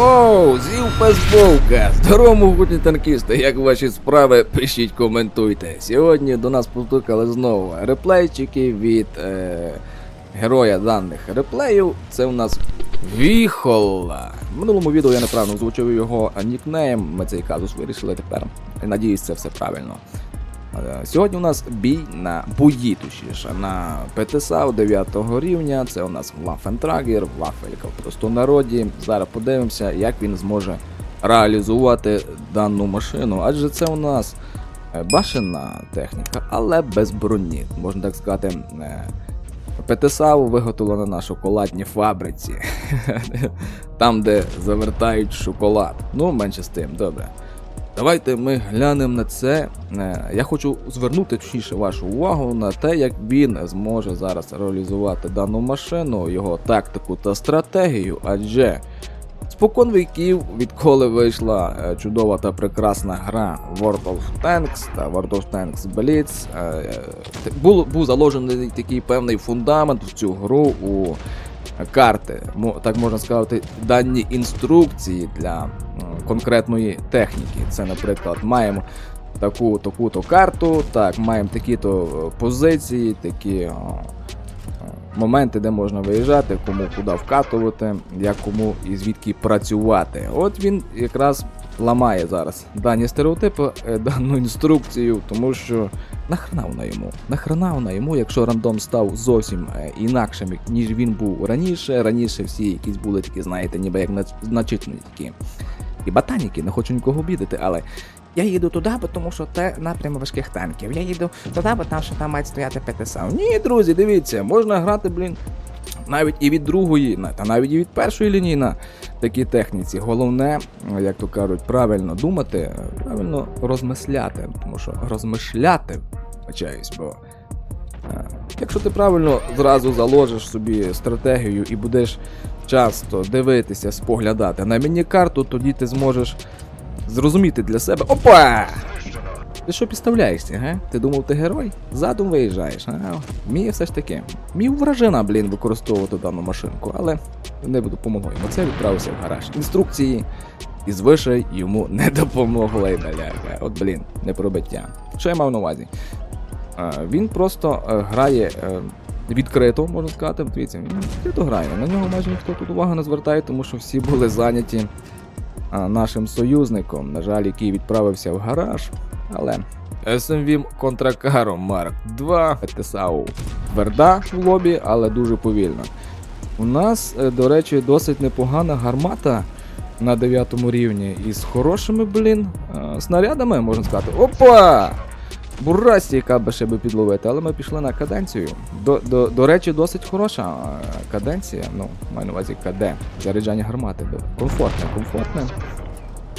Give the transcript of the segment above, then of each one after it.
Воу, зів пезбовка! Здорово, могутні танкісти, як ваші справи, пишіть, коментуйте. Сьогодні до нас постукали знову реплейчики від е, героя даних реплеїв. Це у нас Віхола. В минулому відео я неправильно озвучив його нікнейм. Ми цей казус вирішили тепер. Надіюсь, це все правильно. Е, Сьогодні у нас бій на бої, точніше, на ПТСАУ 9 рівня. Це у нас Лафентрагер, Вафелька в простонароді. Зараз подивимося, як він зможе реалізувати дану машину. Адже це у нас е, башена техніка, але без броні. Можна так сказати, е, ПТСАУ виготовлено на шоколадній фабриці. Там, де завертають шоколад. Ну, менше з тим, добре. Давайте ми глянемо на це. Е, Я хочу звернути точніше вашу увагу на те, як він зможе зараз реалізувати дану машину, його тактику та стратегію, адже спокон віків, відколи вийшла е, чудова та прекрасна гра World of Tanks та World of Tanks Blitz, е, був, був заложений такий певний фундамент в цю гру у карти, так можна сказати, дані інструкції для конкретної техніки. Це, наприклад, маємо таку таку-то карту, так, маємо такі-то е, позиції, такі е, моменти, де можна виїжджати, кому куди вкатувати, як кому і звідки працювати. От він якраз ламає зараз дані стереотипи, е, дану інструкцію, тому що нахрена вона йому? Нахрена вона йому, якщо рандом став зовсім е, інакшим, ніж він був раніше. Раніше всі якісь були такі, знаєте, ніби як нач- такі. І ботаніки, не хочу нікого обідати, але Я їду туди, бо тому що це напрям важких танків. Я їду туди, бо там що там мають стояти ПТСА. Ні, друзі, дивіться, можна грати, блін, навіть і від другої, та навіть і від першої лінії на такій техніці. Головне, як то кажуть, правильно думати, правильно розмисляти. Тому що розмишляти, вибачаюсь, бо. е, Якщо ти правильно зразу заложиш собі стратегію і будеш часто дивитися, споглядати на міні-карту, тоді ти зможеш зрозуміти для себе. Опа! Ти що підставляєшся, га? Ти думав, ти герой? Задум виїжджаєш, а? Мій все ж таки. Міг вражина, блін, використовувати дану машинку, але не допомогло йому. Це відправився в гараж. Інструкції і звише йому не допомогли, бляха. От, блін, не пробиття. Що я мав на увазі? Він просто е, грає е, відкрито, можна сказати. Дивіться, він відкрито грає. На нього майже ніхто тут увагу не звертає, тому що всі були зайняті нашим союзником, на жаль, який відправився в гараж. Але SMV Контракаро Марк 2 ТСАУ тверда в лобі, але дуже повільна. У нас, е, до речі, досить непогана гармата на 9 рівні із хорошими, блін, е, снарядами, можна сказати. Опа! Бурасті, яка би ще би підловити, але ми пішли на каденцію. До, до, до речі, досить хороша е, каденція, ну, маю на увазі КД, заряджання гармати. Комфортне, комфортне.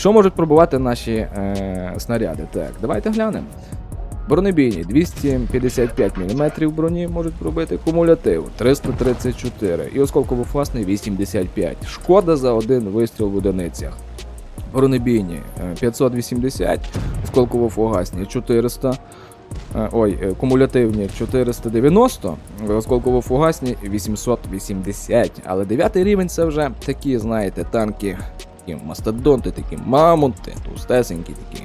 Що можуть пробувати наші е, снаряди? Так, давайте глянемо. Бронебійні 255 мм броні можуть пробити, кумулятив 334 і осколково-фасний 85. Шкода за один вистріл в одиницях. Бронебійні е, 580, осколково-фугасні 400. е, Ой, е, кумулятивні 490, осколково-фугасні 880. Але 9 рівень це вже такі, знаєте, танки такі мастодонти, такі мамонти, товстесенькі такі.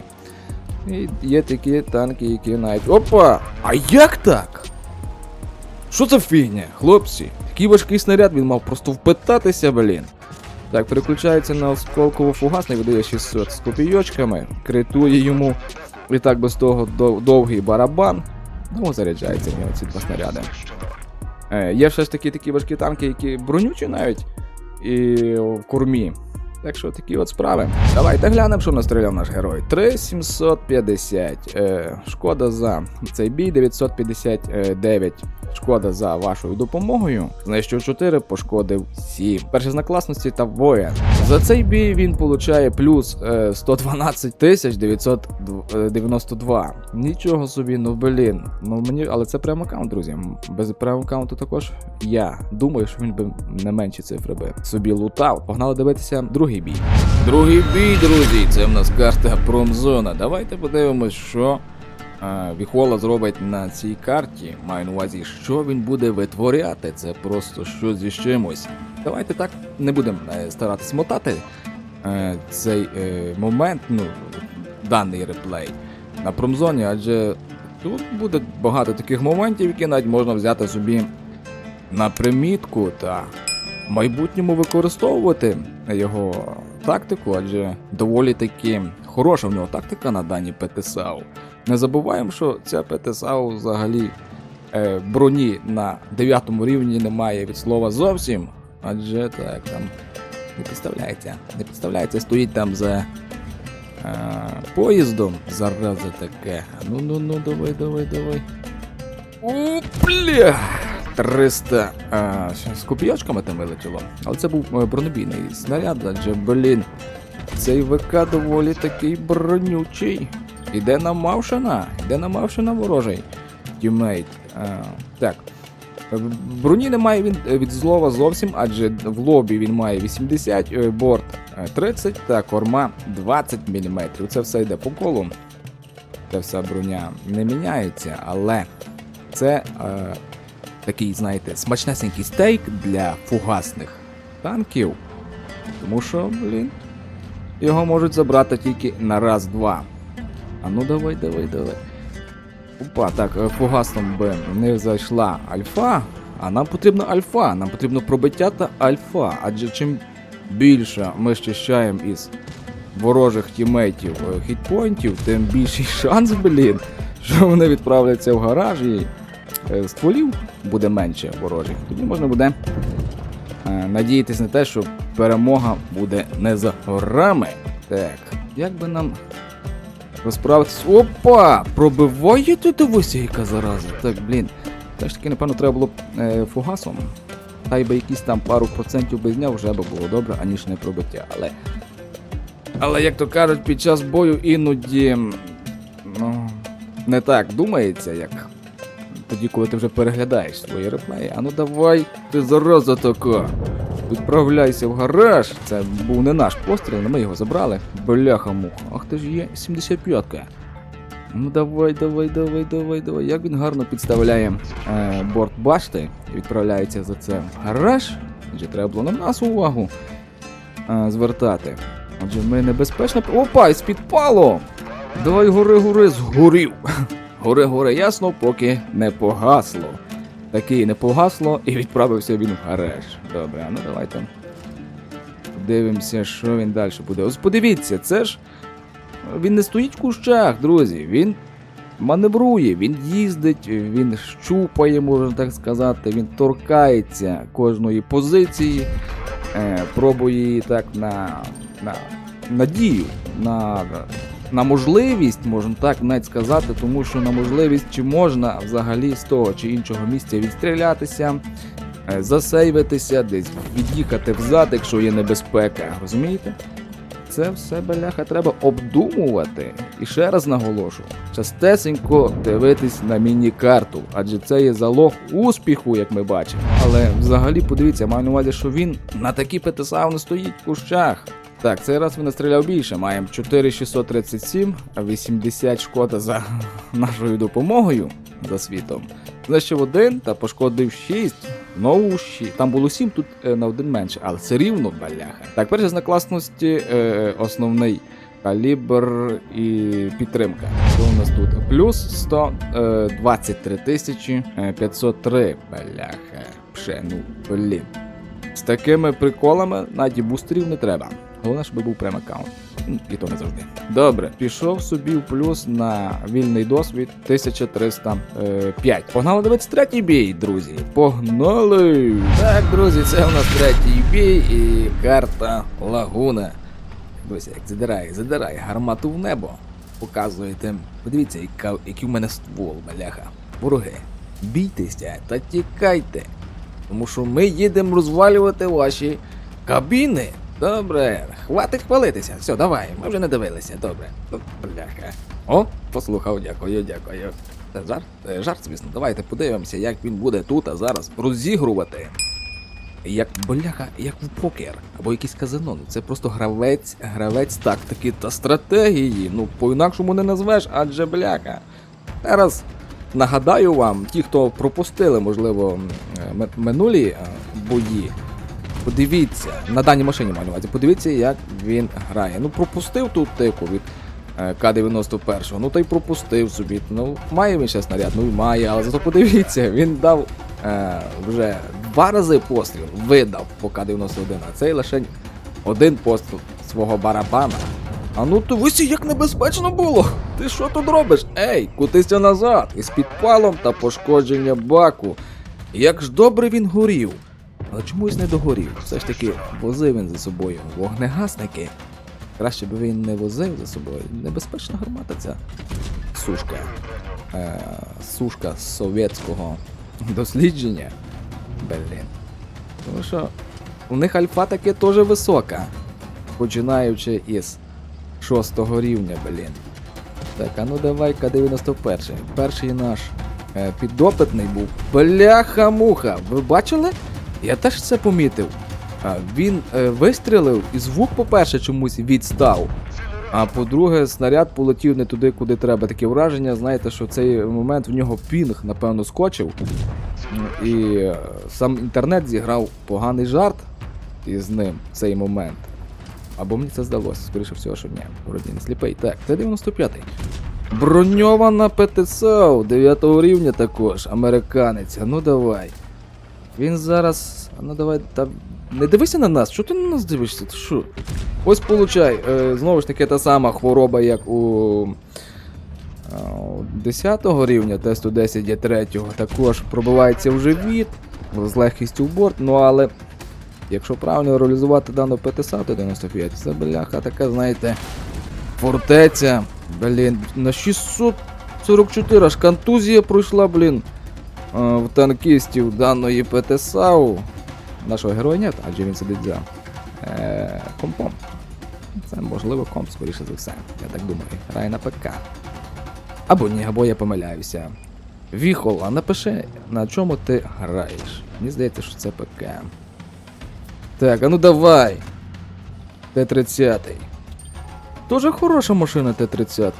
І є такі танки, які навіть. Опа! А як так? Що це фігня, хлопці? Такий важкий снаряд він мав просто впитатися, блін. Так, переключається на осколково-фугасний, видає 600 з копійочками, критує йому і так без того дов- довгий барабан. Ну, заряджається в нього ці два снаряди. Е, є ще ж такі такі важкі танки, які бронючі навіть і в кормі. Так що такі от справи. Давайте глянемо, що настріляв наш герой. 3750. Е, шкода за цей бій, 959. Шкода за вашою допомогою. Знищив 4, пошкодив 7. Перший знак класності та воїн. За цей бій він получає плюс е, 112 тисяч 992. Нічого собі, ну блін. Ну мені, але це прям аккаунт, друзі. Без прем аккаунту також я думаю, що він би не менші цифри би собі лутав. Погнали дивитися другий бій. Другий бій, друзі, це в нас карта промзона. Давайте подивимось, що е, Віхола зробить на цій карті. Маю на увазі, що він буде витворяти. Це просто що зі чимось. Давайте так не будемо е, старатись мотати е, цей е, момент, ну, даний реплей на промзоні, адже тут буде багато таких моментів, які навіть можна взяти собі на примітку та в майбутньому використовувати його тактику, адже доволі таки хороша в нього тактика на даній ПТСАУ. Не забуваємо, що ця ПТСАУ взагалі е, броні на 9 рівні немає від слова зовсім. Адже так там не підставляється. Не підставляється, стоїть там за е, поїздом. Зараза таке. Ну ну ну давай, давай, давай. Бля! 300 а, з копійочками там вилетіло. Але це був е, бронебійний снаряд, адже, блін, цей ВК доволі такий бронючий. Іде на Мавшина, іде на Мавшина ворожий тімейт. А, так. Е, Броні немає він е, від злова зовсім, адже в лобі він має 80, е, борт е, 30 та корма 20 мм. Це все йде по колу. Ця вся броня не міняється, але це е, такий, знаєте, смачнесенький стейк для фугасних танків. Тому що, блін, його можуть забрати тільки на раз-два. А ну давай, давай, давай. Опа, так, е, фугасом би не зайшла альфа, а нам потрібна альфа, нам потрібно пробиття та альфа. Адже чим більше ми щищаємо із ворожих тімейтів е, хітпойнтів, тим більший шанс, блін, що вони відправляться в гараж і е, стволів буде менше ворожих. Тоді можна буде е, надіятися на те, що перемога буде не за горами. Так, як би нам розправитись. Опа! Пробиває тут дивися, яка зараза. Так, блін. Все ж таки, напевно, треба було е, фугасом. Та й би якісь там пару процентів би зняв, вже би було добре, аніж не пробиття. Але. Але, як то кажуть, під час бою іноді. Ну, не так думається, як тоді, коли ти вже переглядаєш свої реплеї. А ну давай, ти зараза така. Відправляйся в гараж. Це був не наш постріл, але ми його забрали. Бляха муха. Ах ти ж є 75-ка. Ну давай, давай, давай, давай, давай. Як він гарно підставляє е, борт башти і відправляється за це в гараж. Адже треба було на нас увагу е, звертати. Адже ми небезпечно. Опа, із підпало! Давай гори, гори, згорів. Гори, гори, ясно, поки не погасло. Таки не погасло і відправився він в гараж. Добре, ну давайте. Дивимося, що він далі буде. Ось подивіться, це ж. Він не стоїть в кущах, друзі. Він маневрує, він їздить, він щупає, можна так сказати, він торкається кожної позиції, е, пробує її так на, на надію, на, на можливість, можна так навіть сказати, тому що на можливість, чи можна взагалі з того чи іншого місця відстрілятися, е, засейвитися, десь від'їхати взад, якщо є небезпека. Розумієте? Це все бляха треба обдумувати. І ще раз наголошу: частесенько дивитись на міні-карту, адже це є залог успіху, як ми бачимо. Але взагалі подивіться, маю на увазі, що він на такі ПТСА не стоїть в кущах. Так, цей раз він настріляв більше. Маємо 4637, 80 шкода за нашою допомогою за світом. Знищив один та пошкодив 6. Знову 6. Там було 7, тут е, на один менше, але це рівно баляха. Так, перший знак класності е, основний калібр і підтримка. Що у нас тут? Плюс 123 тисячі е, 503 баляха. Пше, ну, блін. З такими приколами навіть бустерів не треба. Головне, щоб був прем аккаунт. Ну, І то не завжди. Добре, пішов собі в плюс на вільний досвід 1305. Погнали дивитися третій бій, друзі. Погнали! Так, друзі, це у нас третій бій і карта Лагуна. Дивіться, як задирає, задирає гармату в небо. Показуєте. Подивіться, яка, який в мене ствол, маляха. Вороги, бійтеся та тікайте. Тому що ми їдемо розвалювати ваші кабіни. Добре, хватить хвалитися. Все, давай, ми вже не дивилися. Добре. Ну, Бляха. О, послухав, дякую, дякую. Це жарт, Е, жарт, звісно. Давайте подивимося, як він буде тут, а зараз розігрувати. Як бляха, як в покер або якийсь казино. Ну це просто гравець, гравець тактики та стратегії. Ну, по-інакшому не назвеш, адже бляха. Зараз нагадаю вам, ті, хто пропустили, можливо, е, минулі е, бої, Подивіться, на даній машині увазі, подивіться, як він грає. Ну, пропустив тут тику від е, К-91, ну та й пропустив собі. Ну, має він ще снаряд, ну має, але зато подивіться, він дав е, вже два рази постріл, видав по К-91, а цей лише один постріл свого барабана. А ну то висі, як небезпечно було! Ти що тут робиш? Ей, кутися назад! Із підпалом та пошкодження баку. Як ж добре він горів. Але чомусь не догорів. Все ж таки возив він за собою вогнегасники. Краще б він не возив за собою. Небезпечна гармата ця сушка. Е, сушка совєтського дослідження. Блін. Тому що у них альфа таки теж висока. Починаючи із шостого рівня, блін. Так, а ну давай-ка 91. Перший наш е, підопитний був. Бляха-муха. Ви бачили? Я теж це помітив. Він е, вистрілив і звук, по-перше, чомусь відстав. А по-друге, снаряд полетів не туди, куди треба. Таке враження, знаєте, що в цей момент в нього пінг, напевно, скочив. І е, сам інтернет зіграв поганий жарт із ним в цей момент. Або мені це здалося, скоріше всього, що ні. Вроді не сліпий. Так, це 95-й. Броньована ПТСО 9 рівня також, американець. Ну давай. Він зараз. Ну давай. Та... Не дивися на нас, що ти на нас дивишся? Ти що? Ось получай. Е, знову ж таки та сама хвороба, як у. е, 10 рівня тесту 10 є 3 також пробивається в живіт з легкістю в борт, ну але якщо правильно реалізувати дану ПТСА, то 95, це бляха така, знаєте, фортеця. Блін, на 644 аж контузія пройшла, блін. Е, В танкістів даної ПТСАУ. Нашого героя нет, адже він сидить за е, компом. Це можливо комп, скоріше за все. Я так думаю. Грає на ПК. Або ні, або я помиляюся. Віхол, а напиши, на чому ти граєш. Мені здається, що це ПК. Так, а ну давай. Т-30. Дуже хороша машина Т-30.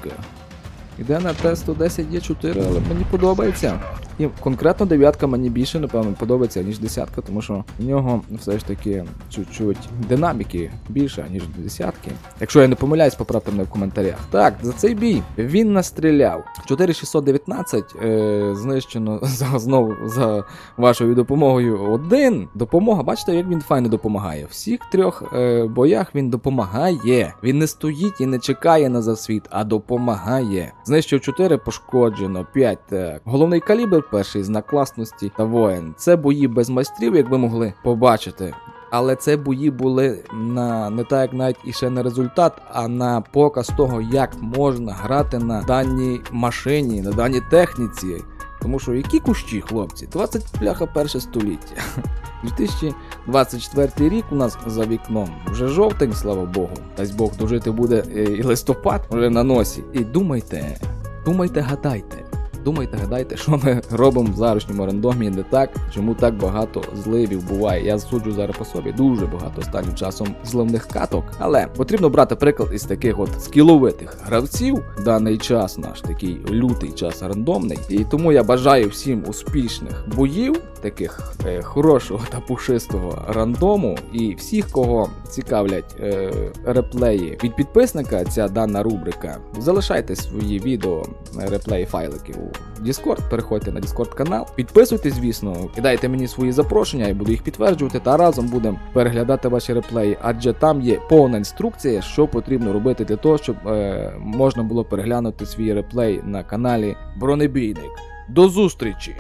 Іде на Т-110 є 4, але мені подобається. І конкретно дев'ятка мені більше, напевно, подобається, ніж десятка, тому що в нього все ж таки чуть-чуть динаміки більше, ніж десятки. Якщо я не помиляюсь, поправте мене в коментарях. Так, за цей бій він настріляв. 4619 е, знищено за, знову за вашою допомогою. Один допомога. Бачите, як він файно допомагає. Всіх трьох е, боях він допомагає. Він не стоїть і не чекає на засвіт, а допомагає. Знищив 4, пошкоджено 5. Так. Головний калібр, перший знак класності та воїн. Це бої без майстрів, як ви могли побачити. Але це бої були на не так, як навіть і ще не результат, а на показ того, як можна грати на даній машині, на даній техніці. Тому що які кущі, хлопці? 20 пляха перше століття. 2024 рік у нас за вікном. Вже жовтень, слава Богу. Дасть Бог дожити буде е, і листопад вже на носі. І думайте, думайте, гадайте. Думайте, гадайте, що ми робимо в заручньому рандомі не так, чому так багато зливів буває. Я суджу зараз по собі дуже багато останнім часом зливних каток. Але потрібно брати приклад із таких от скіловитих гравців. Даний час наш такий лютий час рандомний. І тому я бажаю всім успішних боїв, таких е, хорошого та пушистого рандому. І всіх, кого цікавлять е, реплеї від підписника, ця дана рубрика. Залишайте свої відео, реплеї файлики у Discord, переходьте на Discord канал, підписуйтесь, звісно, кидайте мені свої запрошення, я буду їх підтверджувати, та разом будемо переглядати ваші реплеї, адже там є повна інструкція, що потрібно робити для того, щоб е, можна було переглянути свій реплей на каналі Бронебійник. До зустрічі!